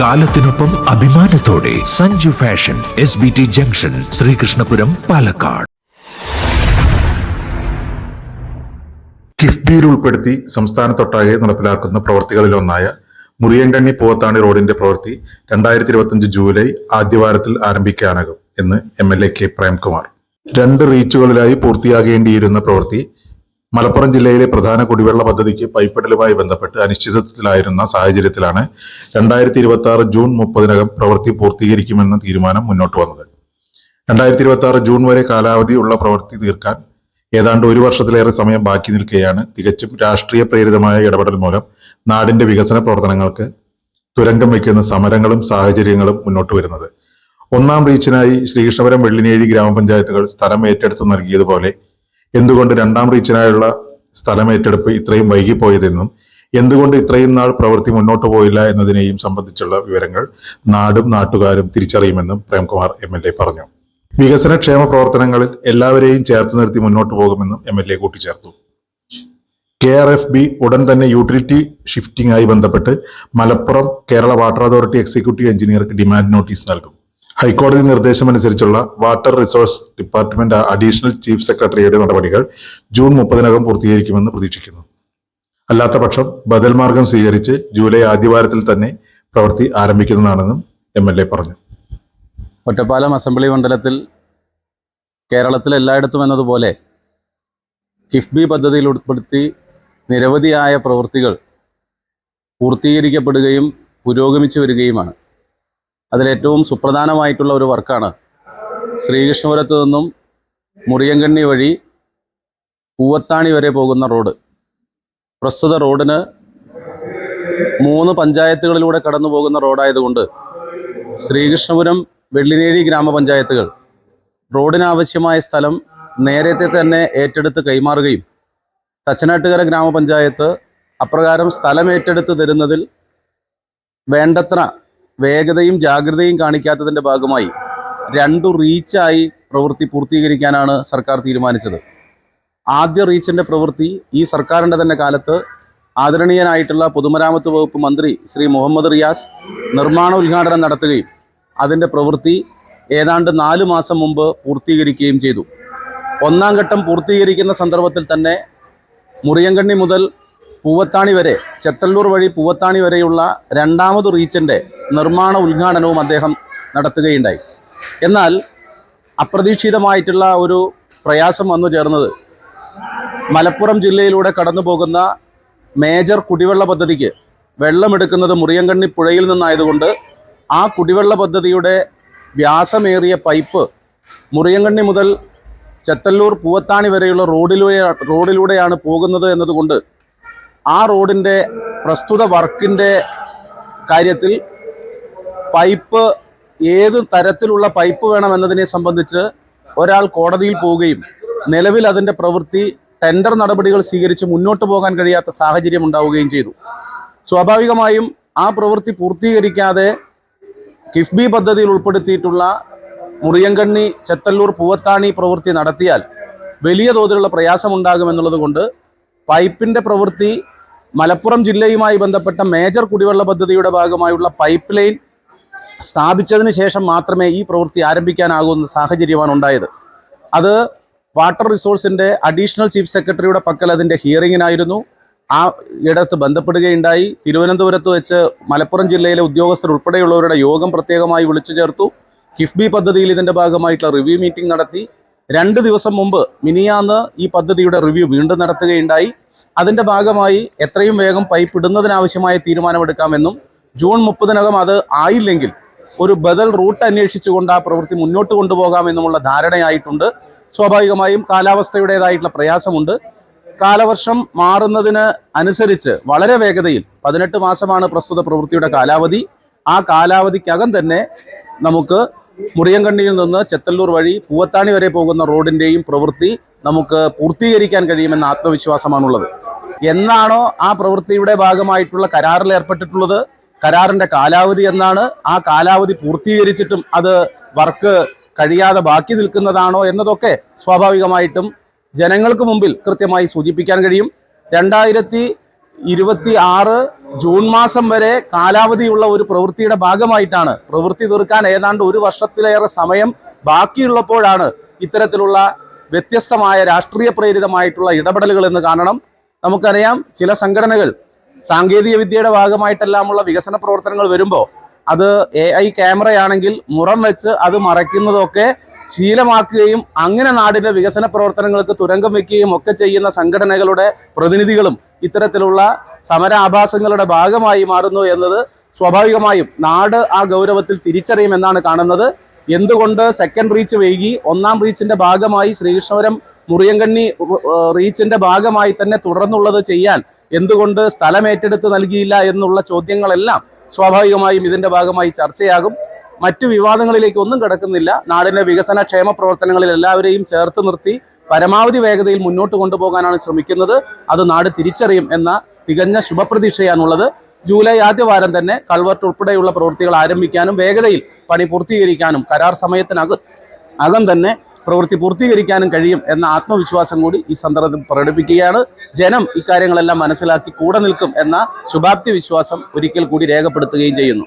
കാലത്തിനൊപ്പം അഭിമാനത്തോടെ Sanju fashion S B T junction Sreekrishnapuram Palakkad. കിഫ്ബിയിൽ ഉൾപ്പെടുത്തി സംസ്ഥാനത്തൊട്ടാകെ നടപ്പിലാക്കുന്ന പ്രവൃത്തികളിലൊന്നായ മുറിയങ്കണ്ണി പോത്താണി റോഡിന്റെ പ്രവൃത്തി രണ്ടായിരത്തി ഇരുപത്തിയഞ്ച് ജൂലൈ ആദ്യവാരത്തിൽ ആരംഭിക്കാനാകും എന്ന് M L A K Premkumar. രണ്ട് റീച്ചുകളിലായി പൂർത്തിയാകേണ്ടിയിരുന്ന പ്രവൃത്തി മലപ്പുറം ജില്ലയിലെ പ്രധാന കുടിവെള്ള പദ്ധതിക്ക് പൈപ്പിടലുമായി ബന്ധപ്പെട്ട് അനിശ്ചിതത്വത്തിലായിരുന്ന സാഹചര്യത്തിലാണ് രണ്ടായിരത്തി ഇരുപത്തി ആറ് ജൂൺ മുപ്പതിനകം പ്രവൃത്തി പൂർത്തീകരിക്കുമെന്ന തീരുമാനം മുന്നോട്ട് വന്നത്. രണ്ടായിരത്തി ഇരുപത്തി ആറ് ജൂൺ വരെ കാലാവധി ഉള്ള പ്രവൃത്തി തീർക്കാൻ ഏതാണ്ട് ഒരു വർഷത്തിലേറെ സമയം ബാക്കി നിൽക്കുകയാണ് തികച്ചും രാഷ്ട്രീയ പ്രേരിതമായ ഇടപെടൽ മൂലം നാടിന്റെ വികസന പ്രവർത്തനങ്ങൾക്ക് തുരങ്കം വയ്ക്കുന്ന സമരങ്ങളും സാഹചര്യങ്ങളും മുന്നോട്ട് വരുന്നത്. ഒന്നാം റീച്ചിനായി ശ്രീകൃഷ്ണപുരം വെള്ളിനേഴി ഗ്രാമപഞ്ചായത്തുകൾ സ്ഥലം ഏറ്റെടുത്തു നൽകിയതുപോലെ എന്തുകൊണ്ട് രണ്ടാം റീച്ചിനായുള്ള സ്ഥലം ഏറ്റെടുപ്പ് ഇത്രയും വൈകിപ്പോയതെന്നും എന്തുകൊണ്ട് ഇത്രയും നാൾ പ്രവൃത്തി മുന്നോട്ട് പോയില്ല എന്നതിനെയും സംബന്ധിച്ചുള്ള വിവരങ്ങൾ നാടും നാട്ടുകാരും തിരിച്ചറിയുമെന്നും പ്രേംകുമാർ എം എൽ എ പറഞ്ഞു. വികസന ക്ഷേമ പ്രവർത്തനങ്ങളിൽ എല്ലാവരെയും ചേർത്ത് നിർത്തി മുന്നോട്ട് പോകുമെന്നും എം എൽ എ കൂട്ടിച്ചേർത്തു. കെ ആർ എഫ് ബി ഉടൻ തന്നെ യൂട്ടിലിറ്റി ഷിഫ്റ്റിംഗ് ആയി ബന്ധപ്പെട്ട് Malappuram Kerala water authority executive എഞ്ചിനീയർക്ക് demand notice നൽകും. ഹൈക്കോടതി നിർദ്ദേശമനുസരിച്ചുള്ള water resource department additional chief സെക്രട്ടറിയുടെ നടപടികൾ ജൂൺ മുപ്പതിനകം പൂർത്തീകരിക്കുമെന്ന് പ്രതീക്ഷിക്കുന്നു. അല്ലാത്തപക്ഷം ബദൽ മാർഗം സ്വീകരിച്ച് ജൂലൈ ആദ്യവാരത്തിൽ തന്നെ പ്രവൃത്തി ആരംഭിക്കുന്നതാണെന്നും എം എൽ എ പറഞ്ഞു. ഒറ്റപ്പാലം അസംബ്ലി മണ്ഡലത്തിൽ കേരളത്തിൽ എല്ലായിടത്തും എന്നതുപോലെ കിഫ്ബി പദ്ധതിയിൽ ഉൾപ്പെടുത്തി നിരവധിയായ പ്രവൃത്തികൾ പൂർത്തീകരിക്കപ്പെടുകയും പുരോഗമിച്ചു വരികയുമാണ്. അതിലേറ്റവും സുപ്രധാനമായിട്ടുള്ള ഒരു വർക്കാണ്. ശ്രീകൃഷ്ണപുരത്തു നിന്നും മുറിയങ്കണ്ണി വഴി പൂവത്താണി വരെ പോകുന്ന റോഡ്. പ്രസ്തുത റോഡിന് മൂന്ന് പഞ്ചായത്തുകളിലൂടെ കടന്നു പോകുന്ന റോഡായതുകൊണ്ട് ശ്രീകൃഷ്ണപുരം വെള്ളിനേഴി ഗ്രാമപഞ്ചായത്തുകൾ റോഡിനാവശ്യമായ സ്ഥലം നേരത്തെ തന്നെ ഏറ്റെടുത്ത് കൈമാറുകയും തച്ചനാട്ടുകര ഗ്രാമപഞ്ചായത്ത് അപ്രകാരം സ്ഥലം ഏറ്റെടുത്ത് തരുന്നതിൽ വേണ്ടത്ര വേഗതയും ജാഗ്രതയും കാണിക്കാത്തതിന്റെ ഭാഗമായി രണ്ടു റീച്ചായി പ്രവൃത്തി പൂർത്തീകരിക്കാനാണ് സർക്കാർ തീരുമാനിച്ചത്. ആദ്യ റീച്ചിന്റെ പ്രവൃത്തി ഈ സർക്കാരിന്റെ തന്നെ കാലത്ത് ആദരണീയനായിട്ടുള്ള പൊതുമരാമത്ത് വകുപ്പ് മന്ത്രി ശ്രീ മുഹമ്മദ് റിയാസ് നിർമ്മാണ ഉദ്ഘാടനം നടത്തുകയും അതിന്റെ പ്രവൃത്തി ഏതാണ്ട് നാല് മാസം മുമ്പ് പൂർത്തീകരിക്കുകയും ചെയ്തു. ഒന്നാം ഘട്ടം പൂർത്തീകരിക്കുന്ന സന്ദർഭത്തിൽ തന്നെ മുറിയങ്കണ്ണി മുതൽ പൂവത്താണി വരെ ചെത്തല്ലൂർ വഴി പൂവത്താണി വരെയുള്ള രണ്ടാമത് റീച്ചിന്റെ നിർമ്മാണ ഉദ്ഘാടനവും അദ്ദേഹം നടത്തുകയുണ്ടായി. എന്നാൽ അപ്രതീക്ഷിതമായിട്ടുള്ള ഒരു പ്രയാസം വന്നു ചേർന്നത് മലപ്പുറം ജില്ലയിലൂടെ കടന്നു പോകുന്ന മേജർ കുടിവെള്ള പദ്ധതിക്ക്. വെള്ളമെടുക്കുന്നത് മുറിയങ്കണ്ണി പുഴയിൽ നിന്നായതുകൊണ്ട് ആ കുടിവെള്ള പദ്ധതിയുടെ വ്യാസമേറിയ പൈപ്പ് മുറിയങ്കണ്ണി മുതൽ ചെത്തല്ലൂർ പൂവത്താണി വരെയുള്ള റോഡിലൂടെ റോഡിലൂടെയാണ് പോകുന്നത് എന്നതുകൊണ്ട് ആ റോഡിന്റെ പ്രസ്തുത വർക്കിന്റെ കാര്യത്തിൽ പൈപ്പ് ഏത് തരത്തിലുള്ള പൈപ്പ് വേണമെന്നതിനെ സംബന്ധിച്ച് ഒരാൾ കോടതിയിൽ പോവുകയും നിലവിൽ അതിന്റെ പ്രവൃത്തി ടെൻഡർ നടപടികൾ സ്വീകരിച്ച് മുന്നോട്ട് പോകാൻ കഴിയാത്ത സാഹചര്യം ഉണ്ടാവുകയും ചെയ്തു. സ്വാഭാവികമായും ആ പ്രവൃത്തി പൂർത്തീകരിക്കാതെ കിഫ്ബി പദ്ധതിയിൽ ഉൾപ്പെടുത്തിയിട്ടുള്ള മുറിയങ്കണ്ണി ചെത്തല്ലൂർ പൂവത്താണി പ്രവൃത്തി നടത്തിയാൽ വലിയ തോതിലുള്ള പ്രയാസമുണ്ടാകുമെന്നുള്ളത് കൊണ്ട് പൈപ്പിന്റെ പ്രവൃത്തി മലപ്പുറം ജില്ലയുമായി ബന്ധപ്പെട്ട മേജർ കുടിവെള്ള പദ്ധതിയുടെ ഭാഗമായുള്ള പൈപ്പ് ലൈൻ സ്ഥാപിച്ചതിന് ശേഷം മാത്രമേ ഈ പ്രവൃത്തി ആരംഭിക്കാനാകുന്ന സാഹചര്യമാണ് ഉണ്ടായത്. അത് വാട്ടർ റിസോഴ്സിന്റെ അഡീഷണൽ ചീഫ് സെക്രട്ടറിയുടെ പക്കൽ അതിന്റെ ഹിയറിങ്ങിനായിരുന്നു ആ ഇടത്ത് ബന്ധപ്പെടുകയുണ്ടായി. തിരുവനന്തപുരത്ത് വെച്ച് മലപ്പുറം ജില്ലയിലെ ഉദ്യോഗസ്ഥർ ഉൾപ്പെടെയുള്ളവരുടെ യോഗം പ്രത്യേകമായി വിളിച്ചു ചേർത്തു. കിഫ്ബി പദ്ധതിയിൽ ഇതിന്റെ ഭാഗമായിട്ടുള്ള റിവ്യൂ മീറ്റിംഗ് നടത്തി. രണ്ട് ദിവസം മുമ്പ് മിനിയാന്ന് ഈ പദ്ധതിയുടെ റിവ്യൂ വീണ്ടും നടത്തുകയുണ്ടായി. അതിന്റെ ഭാഗമായി എത്രയും വേഗം പൈപ്പ് ഇടുന്നതിനാവശ്യമായ തീരുമാനമെടുക്കാമെന്നും ജൂൺ മുപ്പതിനകം അത് ആയില്ലെങ്കിൽ ഒരു ബദൽ റൂട്ട് അന്വേഷിച്ചുകൊണ്ട് ആ പ്രവൃത്തി മുന്നോട്ട് കൊണ്ടുപോകാമെന്നുമുള്ള ധാരണയായിട്ടുണ്ട്. സ്വാഭാവികമായും കാലാവസ്ഥയുടേതായിട്ടുള്ള പ്രയാസമുണ്ട്. കാലവർഷം മാറുന്നതിന് അനുസരിച്ച് വളരെ വേഗതയിൽ പതിനെട്ട് മാസമാണ് പ്രസ്തുത പ്രവൃത്തിയുടെ കാലാവധി. ആ കാലാവധിക്കകം തന്നെ നമുക്ക് മുറിയങ്കണ്ണിയിൽ നിന്ന് ചെത്തല്ലൂർ വഴി പൂവത്താണി വരെ പോകുന്ന റോഡിന്റെയും പ്രവൃത്തി നമുക്ക് പൂർത്തീകരിക്കാൻ കഴിയുമെന്ന ആത്മവിശ്വാസമാണുള്ളത്. എന്നാണോ ആ പ്രവൃത്തിയുടെ ഭാഗമായിട്ടുള്ള കരാറിൽ ഏർപ്പെട്ടിട്ടുള്ളത്? കരാറിന്റെ കാലാവധി എന്നാണ്. ആ കാലാവധി പൂർത്തീകരിച്ചിട്ടും അത് വർക്ക് കഴിയാതെ ബാക്കി നിൽക്കുന്നതാണോ എന്നതൊക്കെ സ്വാഭാവികമായിട്ടും ജനങ്ങൾക്ക് മുമ്പിൽ കൃത്യമായി സൂചിപ്പിക്കാൻ കഴിയും. രണ്ടായിരത്തി ഇരുപത്തി ആറ് ജൂൺ മാസം വരെ കാലാവധിയുള്ള ഒരു പ്രവൃത്തിയുടെ ഭാഗമായിട്ടാണ് പ്രവൃത്തി തീർക്കാൻ ഏതാണ്ട് ഒരു വർഷത്തിലേറെ സമയം ബാക്കിയുള്ളപ്പോഴാണ് ഇത്തരത്തിലുള്ള വ്യത്യസ്തമായ രാഷ്ട്രീയ പ്രേരിതമായിട്ടുള്ള ഇടപെടലുകൾ എന്ന് കാണണം. നമുക്കറിയാം ചില സംഘടനകൾ സാങ്കേതിക വിദ്യയുടെ ഭാഗമായിട്ടെല്ലാമുള്ള വികസന പ്രവർത്തനങ്ങൾ വരുമ്പോൾ അത് എ ഐ ക്യാമറയാണെങ്കിൽ മുറം വെച്ച് അത് മറയ്ക്കുന്നതൊക്കെ ശീലമാക്കുകയും അങ്ങനെ നാടിന്റെ വികസന പ്രവർത്തനങ്ങൾക്ക് തുരങ്കം വെക്കുകയും ഒക്കെ ചെയ്യുന്ന സംഘടനകളുടെ പ്രതിനിധികളും ഇത്തരത്തിലുള്ള സമര ആഭാസങ്ങളുടെ ഭാഗമായി മാറുന്നു എന്നത് സ്വാഭാവികമായും നാട് ആ ഗൗരവത്തിൽ തിരിച്ചറിയുമെന്നാണ് കാണുന്നത്. എന്തുകൊണ്ട് സെക്കൻഡ് റീച്ച് വൈകി ഒന്നാം റീച്ചിന്റെ ഭാഗമായി ശ്രീകൃഷ്ണപുരം മുറിയങ്കണ്ണി റീച്ചിന്റെ ഭാഗമായി തന്നെ തുടർന്നുള്ളത് ചെയ്യാൻ എന്തുകൊണ്ട് സ്ഥലം ഏറ്റെടുത്ത് നൽകിയില്ല എന്നുള്ള ചോദ്യങ്ങളെല്ലാം സ്വാഭാവികമായും ഇതിന്റെ ഭാഗമായി ചർച്ചയാകും. മറ്റു വിവാദങ്ങളിലേക്ക് ഒന്നും കിടക്കുന്നില്ല. നാടിന്റെ വികസന ക്ഷേമ പ്രവർത്തനങ്ങളിൽ എല്ലാവരെയും ചേർത്ത് നിർത്തി പരമാവധി വേഗതയിൽ മുന്നോട്ട് കൊണ്ടുപോകാനാണ് ശ്രമിക്കുന്നത്. അത് നാട് തിരിച്ചറിയും എന്ന തികഞ്ഞ ശുഭപ്രതീക്ഷയാണുള്ളത്. ജൂലൈ ആദ്യ വാരം തന്നെ കൾവർട്ട് ഉൾപ്പെടെയുള്ള പ്രവൃത്തികൾ ആരംഭിക്കാനും വേഗതയിൽ പണി പൂർത്തീകരിക്കാനും കരാർ സമയത്തിനകം അകം തന്നെ പ്രവൃത്തി പൂർത്തീകരിക്കാനും കഴിയും എന്ന ആത്മവിശ്വാസം കൂടി ഈ സന്ദർഭത്തിൽ പ്രകടിപ്പിക്കുകയാണ്. ജനം ഇക്കാര്യങ്ങളെല്ലാം മനസ്സിലാക്കി കൂടെ നിൽക്കും എന്ന ശുഭാപ്തി വിശ്വാസം ഒരിക്കൽ കൂടി രേഖപ്പെടുത്തുകയും ചെയ്യുന്നു.